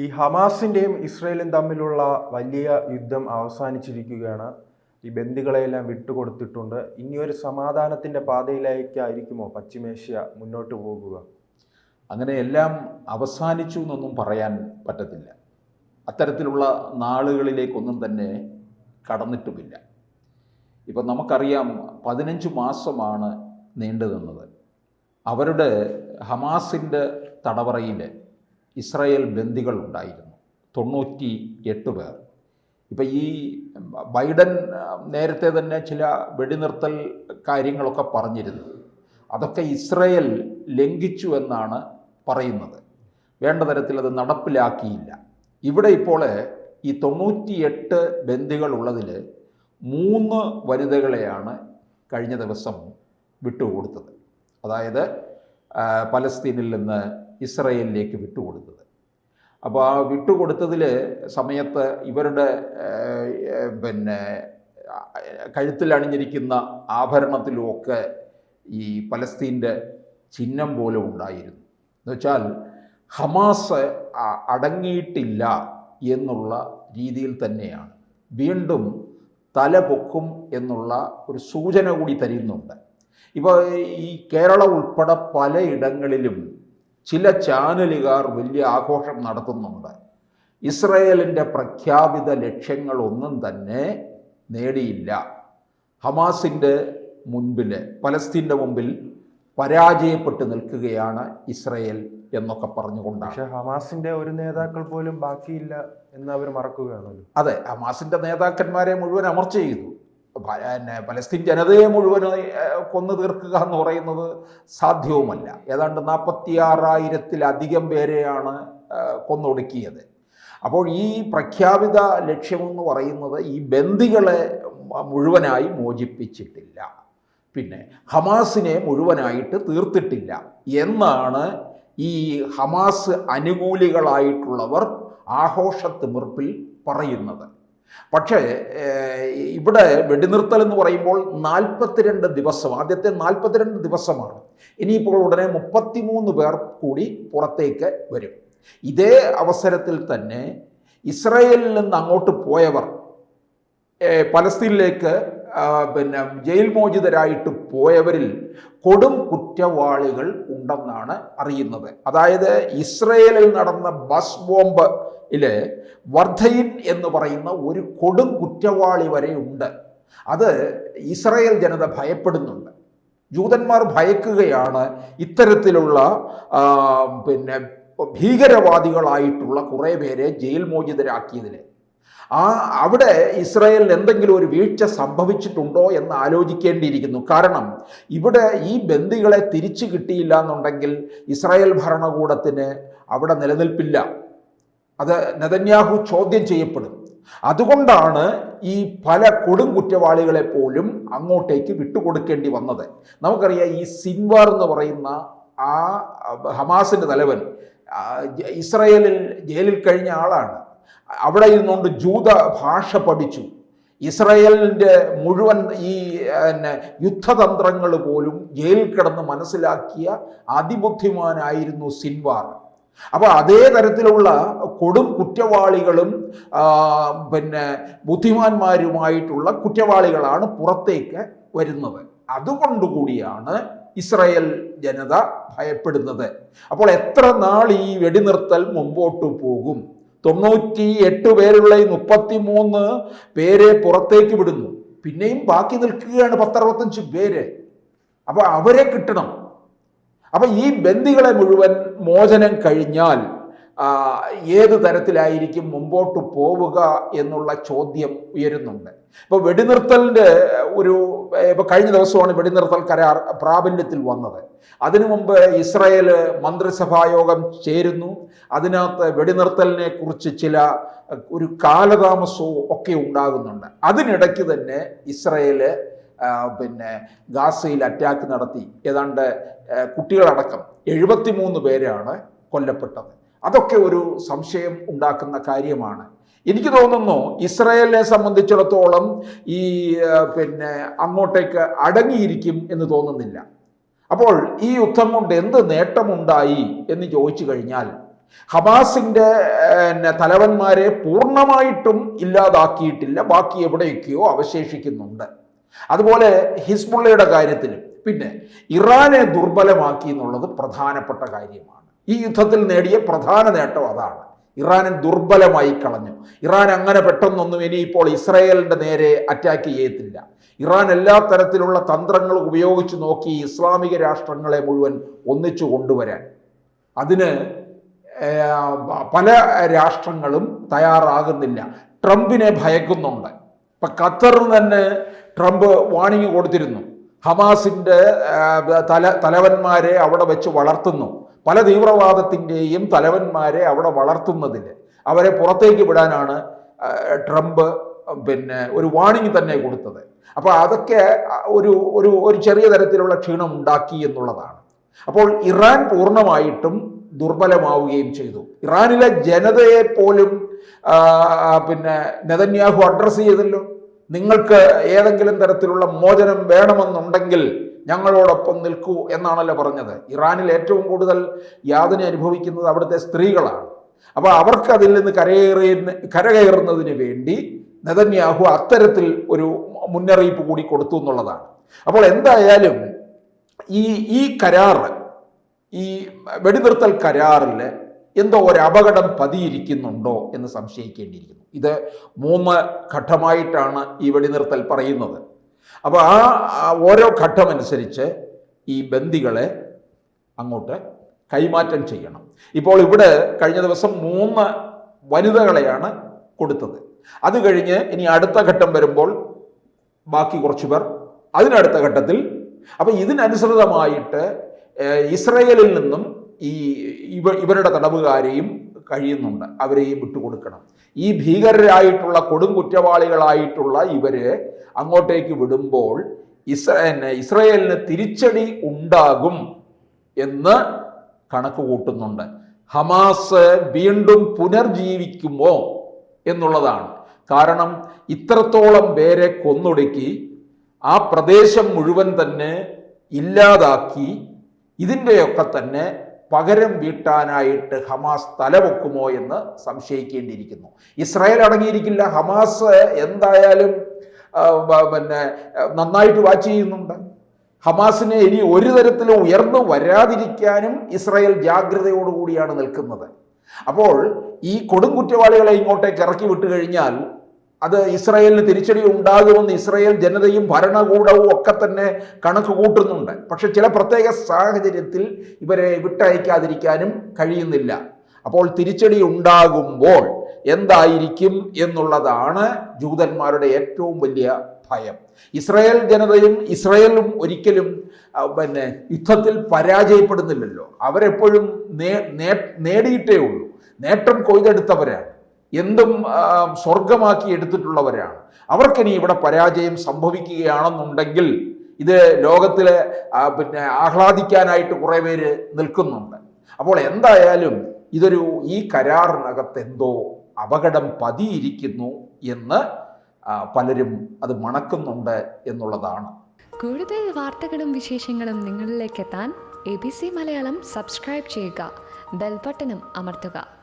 ഈ ഹമാസിന്റെയും ഇസ്രയേലും തമ്മിലുള്ള വലിയ യുദ്ധം അവസാനിച്ചിരിക്കുകയാണ്. ഈ ബന്ദികളെയെല്ലാം വിട്ടുകൊടുത്തിട്ടുണ്ട്. ഇനി ഒരു സമാധാനത്തിന്റെ പാതയിലേക്കായിരിക്കുമോ പശ്ചിമേഷ്യ മുന്നോട്ട് പോകുക? അങ്ങനെ എല്ലാം അവസാനിച്ചു എന്നൊന്നും പറയാൻ പറ്റത്തില്ല. അത്തരത്തിലുള്ള നാളുകളിലേക്കൊന്നും തന്നെ കടന്നിട്ടുമില്ല. ഇപ്പം നമുക്കറിയാം പതിനഞ്ച് മാസമാണ് നീണ്ടു നിന്നത് അവരുടെ ഹമാസിന്റെ തടവറയിൽ ഇസ്രായേൽ ബന്ദികൾ ഉണ്ടായിരുന്നു. തൊണ്ണൂറ്റി എട്ട് പേർ. ഇപ്പം ഈ ബൈഡൻ നേരത്തെ തന്നെ ചില വെടിനിർത്തൽ കാര്യങ്ങളൊക്കെ പറഞ്ഞിരുന്നു. അതൊക്കെ ഇസ്രയേൽ ലംഘിച്ചു എന്നാണ് പറയുന്നത്. വേണ്ട തരത്തിൽ അത് നടപ്പിലാക്കിയില്ല. ഇവിടെ ഇപ്പോൾ ഈ തൊണ്ണൂറ്റിയെട്ട് ബന്ധികൾ ഉള്ളതിൽ മൂന്ന് വനിതകളെയാണ് കഴിഞ്ഞ ദിവസം വിട്ടുകൊടുത്തത്. അതായത് പലസ്തീനിൽ നിന്ന് ഇസ്രയേലിലേക്ക് വിട്ടുകൊടുത്തത്. അപ്പോൾ ആ വിട്ടുകൊടുത്തതിൽ സമയത്ത് ഇവരുടെ പിന്നെ കഴുത്തിൽ അണിഞ്ഞിരിക്കുന്ന ആഭരണത്തിലുമൊക്കെ ഈ പലസ്തീന്റെ ചിഹ്നം പോലും ഉണ്ടായിരുന്നു. എന്നുവെച്ചാൽ ഹമാസ് അടങ്ങിയിട്ടില്ല എന്നുള്ള രീതിയിൽ തന്നെയാണ്. വീണ്ടും തല പൊക്കും എന്നുള്ള ഒരു സൂചന കൂടി തരുന്നുണ്ട്. ഇപ്പോൾ ഈ കേരളം ഉൾപ്പെടെ പലയിടങ്ങളിലും ചില ചാനലുകാർ വലിയ ആഘോഷം നടത്തുന്നുണ്ട്. ഇസ്രയേലിന്റെ പ്രഖ്യാപിത ലക്ഷ്യങ്ങളൊന്നും തന്നെ നേടിയില്ല. ഹമാസിന്റെ മുൻപിൽ പലസ്തീന്റെ മുമ്പിൽ പരാജയപ്പെട്ട് നിൽക്കുകയാണ് ഇസ്രയേൽ എന്നൊക്കെ പറഞ്ഞുകൊണ്ട് പക്ഷേ ഹമാസിന്റെ ഒരു നേതാക്കൾ പോലും ബാക്കിയില്ല എന്ന് അവർ മറക്കുകയാണല്ലോ. അതെ ഹമാസിന്റെ നേതാക്കന്മാരെ മുഴുവൻ അമർച്ച ചെയ്തു. പിന്നെ പലസ്തീൻ ജനതയെ മുഴുവനായി കൊന്നു തീർക്കുക എന്ന് പറയുന്നത് സാധ്യവുമല്ല. ഏതാണ്ട് നാൽപ്പത്തി ആറായിരത്തിലധികം പേരെയാണ് കൊന്നൊടുക്കിയത്. അപ്പോൾ ഈ പ്രഖ്യാപിത ലക്ഷ്യമെന്ന് പറയുന്നത് ഈ ബന്ദികളെ മുഴുവനായി മോചിപ്പിച്ചിട്ടില്ല. പിന്നെ ഹമാസിനെ മുഴുവനായിട്ട് തീർത്തിട്ടില്ല എന്നാണ് ഈ ഹമാസ് അനുകൂലികളായിട്ടുള്ളവർ ആഘോഷത്തിമിർപ്പിൽ പറയുന്നത്. പക്ഷേ ഇവിടെ വെടിനിർത്തൽ എന്ന് പറയുമ്പോൾ നാൽപ്പത്തിരണ്ട് ദിവസം ആദ്യത്തെ നാൽപ്പത്തിരണ്ട് ദിവസമാണ്. ഇനിയിപ്പോൾ ഉടനെ മുപ്പത്തിമൂന്ന് പേർ കൂടി പുറത്തേക്ക് വരും. ഇതേ അവസരത്തിൽ തന്നെ ഇസ്രയേലിൽ നിന്ന് അങ്ങോട്ട് പോയവർ പലസ്തീനിലേക്ക് പിന്നെ ജയിൽ മോചിതരായിട്ട് പോയവരിൽ കൊടും കുറ്റവാളികൾ ഉണ്ടെന്നാണ് അറിയുന്നത്. അതായത് ഇസ്രയേലിൽ നടന്ന ബസ് ബോംബ് ഇൽ വർദ്ധയിൻ എന്ന് പറയുന്ന ഒരു കൊടും കുറ്റവാളി വരെ ഉണ്ട്. അത് ഇസ്രായേൽ ജനത ഭയപ്പെടുന്നുണ്ട്. ജൂതന്മാർ ഭയക്കുകയാണ് ഇത്തരത്തിലുള്ള പിന്നെ ഭീകരവാദികളായിട്ടുള്ള കുറേ പേരെ ജയിൽ മോചിതരാക്കിയതിനെ. ആ അവിടെ ഇസ്രായേലിന് എന്തെങ്കിലും ഒരു വീഴ്ച സംഭവിച്ചിട്ടുണ്ടോ എന്ന് ആലോചിക്കേണ്ടിയിരിക്കുന്നു. കാരണം ഇവിടെ ഈ ബന്ദികളെ തിരിച്ചു കിട്ടിയില്ല എന്നുണ്ടെങ്കിൽ ഇസ്രായേൽ ഭരണകൂടത്തിന് അവിടെ നിലനിൽപ്പില്ല. അത് നെതന്യാഹു ചോദ്യം ചെയ്യപ്പെടും. അതുകൊണ്ടാണ് ഈ പല കൊടും കുറ്റവാളികളെ പോലും അങ്ങോട്ടേക്ക് വിട്ടുകൊടുക്കേണ്ടി വന്നത്. നമുക്കറിയാം ഈ സിൻവാർ എന്ന് പറയുന്ന ആ ഹമാസിന്റെ തലവൻ ഇസ്രയേലിൽ ഇസ്രായേലിൽ ജയിലിൽ കഴിഞ്ഞ ആളാണ്. അവിടെ ഇരുന്നുകൊണ്ട് ജൂത ഭാഷ പഠിച്ചു. ഇസ്രയേലിന്റെ മുഴുവൻ ഈ പിന്നെ യുദ്ധതന്ത്രങ്ങൾ പോലും ജയിലിൽ കിടന്ന് മനസ്സിലാക്കിയ അതിബുദ്ധിമാനായിരുന്നു സിൻവാർ. അപ്പോൾ അതേ തരത്തിലുള്ള കൊടും കുറ്റവാളികളും പിന്നെ ബുദ്ധിമാന്മാരുമായിട്ടുള്ള കുറ്റവാളികളാണ് പുറത്തേക്ക് വരുന്നത്. അതുകൊണ്ടുകൂടിയാണ് ഇസ്രായേൽ ജനത ഭയപ്പെടുന്നത്. അപ്പോൾ എത്ര നാൾ ഈ വെടിനിർത്തൽ മുമ്പോട്ട് പോകും? തൊണ്ണൂറ്റി എട്ട് പേരുള്ള ഈ മുപ്പത്തി മൂന്ന് പേരെ പുറത്തേക്ക് വിടുന്നു. പിന്നെയും ബാക്കി നിൽക്കുകയാണ് പത്തറുപത്തഞ്ച് പേര്. അപ്പോൾ അവരെ കിട്ടണം. അപ്പൊ ഈ ബന്ദികളെ മുഴുവൻ മോചനം കഴിഞ്ഞാൽ ഏത് തരത്തിലായിരിക്കും മുമ്പോട്ട് പോവുക എന്നുള്ള ചോദ്യം ഉയരുന്നുണ്ട്. ഇപ്പോൾ വെടിനിർത്തലിന്റെ ഒരു ഇപ്പോൾ കഴിഞ്ഞ ദിവസമാണ് വെടിനിർത്തൽ കരാർ പ്രാബല്യത്തിൽ വന്നത്. അതിനു മുമ്പ് ഇസ്രായേൽ മന്ത്രിസഭായോഗം ചേരുന്നു. അതിനകത്ത് വെടിനിർത്തലിനെ കുറിച്ച് ചില ഒരു കാലതാമസവും ഒക്കെ ഉണ്ടാകുന്നുണ്ട്. അതിനിടയ്ക്ക് തന്നെ ഇസ്രായേൽ ആ, പിന്നെ ഗാസയിൽ അറ്റാക്ക് നടത്തി. ഏതാണ്ട് കുട്ടികളടക്കം എഴുപത്തിമൂന്ന് പേരാണ് കൊല്ലപ്പെട്ടത്. അതൊക്കെ ഒരു സംശയം ഉണ്ടാക്കുന്ന കാര്യമാണ്. എനിക്ക് തോന്നുന്നു ഇസ്രയേലിനെ സംബന്ധിച്ചിടത്തോളം ഈ പിന്നെ അങ്ങോട്ടേക്ക് അടങ്ങിയിരിക്കും എന്ന് തോന്നുന്നില്ല. അപ്പോൾ ഈ യുദ്ധം കൊണ്ട് എന്ത് നേട്ടമുണ്ടായി എന്ന് ചോദിച്ചു കഴിഞ്ഞാൽ ഹമാസിന്റെ തലവന്മാരെ പൂർണമായിട്ടും ഇല്ലാതാക്കിയിട്ടില്ല. ബാക്കി എവിടെയൊക്കെയോ അവശേഷിക്കുന്നുണ്ട്. അതുപോലെ ഹിസ്ബുള്ളയുടെ കാര്യത്തിലും. പിന്നെ ഇറാനെ ദുർബലമാക്കി എന്നുള്ളത് പ്രധാനപ്പെട്ട കാര്യമാണ്. ഈ യുദ്ധത്തിൽ നേടിയ പ്രധാന നേട്ടം അതാണ്. ഇറാനെ ദുർബലമായി കളഞ്ഞു. ഇറാൻ അങ്ങനെ പെട്ടെന്നൊന്നും ഇനിയിപ്പോൾ ഇസ്രായേലിന്റെ നേരെ അറ്റാക്ക് ചെയ്യത്തില്ല. ഇറാൻ എല്ലാ തരത്തിലുള്ള തന്ത്രങ്ങൾ ഉപയോഗിച്ച് നോക്കി ഇസ്ലാമിക രാഷ്ട്രങ്ങളെ മുഴുവൻ ഒന്നിച്ചു കൊണ്ടുവരാൻ. അതിന് പല രാഷ്ട്രങ്ങളും തയ്യാറാകുന്നില്ല. ട്രംപിനെ ഭയക്കുന്നുണ്ട്. ഇപ്പൊ ഖത്തർ തന്നെ ട്രംപ് വാണിംഗ് കൊടുത്തിരുന്നു. ഹമാസിന്റെ തല തലവന്മാരെ അവിടെ വെച്ച് വളർത്തുന്നു. പല തീവ്രവാദത്തിന്റെയും തലവന്മാരെ അവിടെ വളർത്തുന്നതിന് അവരെ പുറത്തേക്ക് വിടാനാണ് ട്രംപ് പിന്നെ ഒരു വാണിംഗ് തന്നെ കൊടുത്തത്. അപ്പോൾ അതൊക്കെ ഒരു ഒരു ഒരു ചെറിയ തരത്തിലുള്ള ക്ഷീണം ഉണ്ടാക്കി എന്നുള്ളതാണ്. അപ്പോൾ ഇറാൻ പൂർണമായിട്ടും ദുർബലമാവുകയും ചെയ്തു. ഇറാനിലെ ജനതയെ പോലും പിന്നെ നെതന്യാഹു അഡ്രസ്സ് ചെയ്തല്ലോ. നിങ്ങൾക്ക് ഏതെങ്കിലും തരത്തിലുള്ള മോചനം വേണമെന്നുണ്ടെങ്കിൽ ഞങ്ങളോടൊപ്പം നിൽക്കൂ എന്നാണല്ലോ പറഞ്ഞത്. ഇറാനിൽ ഏറ്റവും കൂടുതൽ യാതന അനുഭവിക്കുന്നത് അവിടുത്തെ സ്ത്രീകളാണ്. അപ്പോൾ അവർക്ക് അതിൽ നിന്ന് കരകയറി കരകയറുന്നതിന് വേണ്ടി നെതന്യാഹു അത്തരത്തിൽ ഒരു മുന്നറിയിപ്പ് കൂടി കൊടുത്തു എന്നുള്ളതാണ്. അപ്പോൾ എന്തായാലും ഈ ഈ കരാറ് ഈ വെടിനിർത്തൽ കരാറിൽ എന്തോ ഒരു അപകടം പതിയിരിക്കുന്നുണ്ടോ എന്ന് സംശയിക്കേണ്ടിയിരിക്കുന്നു. ഇത് മൂന്ന് ഘട്ടമായിട്ടാണ് ഈ വെടിനിർത്തൽ പറയുന്നത്. അപ്പോൾ ആ ഓരോ ഘട്ടമനുസരിച്ച് ഈ ബന്ദികളെ അങ്ങോട്ട് കൈമാറ്റം ചെയ്യണം. ഇപ്പോൾ ഇവിടെ കഴിഞ്ഞ ദിവസം മൂന്ന് വനിതകളെയാണ് കൊടുത്തത്. അത് കഴിഞ്ഞ് ഇനി അടുത്ത ഘട്ടം വരുമ്പോൾ ബാക്കി കുറച്ച് പേർ അതിനടുത്ത ഘട്ടത്തിൽ. അപ്പം ഇതിനനുസൃതമായിട്ട് ഇസ്രയേലിൽ നിന്നും ഈ ഇവ ഇവരുടെ തടവുകാരെയും കഴിയുന്നുണ്ട്. അവരെയും വിട്ടുകൊടുക്കണം. ഈ ഭീകരരായിട്ടുള്ള കൊടും കുറ്റവാളികളായിട്ടുള്ള ഇവരെ അങ്ങോട്ടേക്ക് വിടുമ്പോൾ ഇസ്രേ ഇസ്രയേലിന് തിരിച്ചടി ഉണ്ടാകും എന്ന് കണക്ക് കൂട്ടുന്നുണ്ട്. ഹമാസ് വീണ്ടും പുനർജീവിക്കുമോ എന്നുള്ളതാണ്. കാരണം ഇത്രത്തോളം പേരെ കൊന്നൊടുക്കി ആ പ്രദേശം മുഴുവൻ തന്നെ ഇല്ലാതാക്കി ഇതിന്റെയൊക്കെ തന്നെ പകരം വീട്ടാനായിട്ട് ഹമാസ് തലവെക്കുമോ എന്ന് സംശയിക്കേണ്ടിയിരിക്കുന്നു. ഇസ്രായേൽ അടങ്ങിയിരിക്കില്ല ഹമാസ് എന്തായാലും പിന്നെ നന്നായിട്ട് വാച്ച് ചെയ്യുന്നുണ്ട്. ഹമാസിനെ ഇനി ഒരു തരത്തിലും ഉയർന്നു വരാതിരിക്കാനും ഇസ്രായേൽ ജാഗ്രതയോടുകൂടിയാണ് നിൽക്കുന്നത്. അപ്പോൾ ഈ കൊടുങ്കുറ്റവാളികളെ ഇങ്ങോട്ടേക്ക് ഇറക്കി വിട്ടു കഴിഞ്ഞാൽ അത് ഇസ്രായേലിന് തിരിച്ചടി ഉണ്ടാകുമെന്ന് ഇസ്രായേൽ ജനതയും ഭരണകൂടവും ഒക്കെ തന്നെ കണക്ക് കൂട്ടുന്നുണ്ട്. പക്ഷെ ചില പ്രത്യേക സാഹചര്യത്തിൽ ഇവരെ വിട്ടയക്കാതിരിക്കാനും കഴിയുന്നില്ല. അപ്പോൾ തിരിച്ചടി ഉണ്ടാകുമ്പോൾ എന്തായിരിക്കും എന്നുള്ളതാണ് ജൂതന്മാരുടെ ഏറ്റവും വലിയ ഭയം. ഇസ്രായേൽ ജനതയും ഇസ്രായേലും ഒരിക്കലും പിന്നെ യുദ്ധത്തിൽ പരാജയപ്പെടുന്നില്ലല്ലോ. അവരെപ്പോഴും നേടിയിട്ടേ ഉള്ളൂ. നേട്ടം കൊയ്തെടുത്തവരാണ്. എന്തും സ്വർഗമാക്കി എടുത്തിട്ടുള്ളവരാണ്. അവർക്കിനി ഇവിടെ പരാജയം സംഭവിക്കുകയാണെന്നുണ്ടെങ്കിൽ ഇത് ലോകത്തിലെ പിന്നെ ആഹ്ലാദിക്കാനായിട്ട് കുറേ പേര് നിൽക്കുന്നുണ്ട്. അപ്പോൾ എന്തായാലും ഇതൊരു ഈ കരാറിനകത്ത് എന്തോ അപകടം പതിയിരിക്കുന്നു എന്ന് പലരും അത് മണക്കുന്നുണ്ട് എന്നുള്ളതാണ്. കൂടുതൽ വാർത്തകളും വിശേഷങ്ങളും നിങ്ങളിലേക്ക് എത്താൻ A B C Malayalam subscribe ചെയ്യുക. ബെൽബട്ടനും അമർത്തുക.